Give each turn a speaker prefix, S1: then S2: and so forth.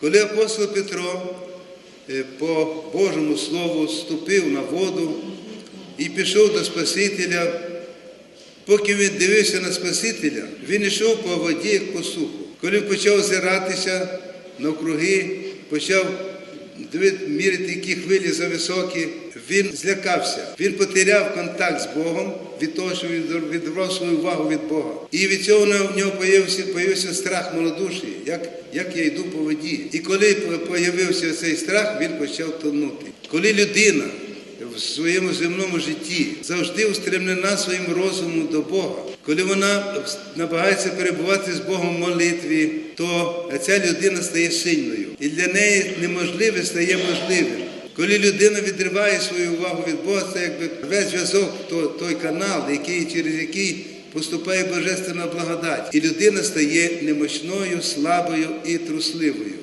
S1: Коли апостол Петро е, по Божому Слову ступив на воду і пішов до Спасителя, поки він дивився на Спасителя, він йшов по воді, як по суху. Коли почав озиратися навкруги, почав міряти, які хвилі зависокі, він злякався. Він потеряв контакт з Богом від того, що він відвернув свою увагу від Бога. І від цього в нього появився, появився страх малодуші, як, як я йду по воді. І коли появився цей страх, він почав тонути. Коли людина в своєму земному житті завжди устремлена своїм розумом до Бога. Коли вона намагається перебувати з Богом в молитві, то ця людина стає сильною. І для неї неможливе стає можливим. Коли людина відриває свою увагу від Бога, це якби весь зв'язок, то- той канал, який, через який поступає божественна благодать. І людина стає немощною, слабою і трусливою.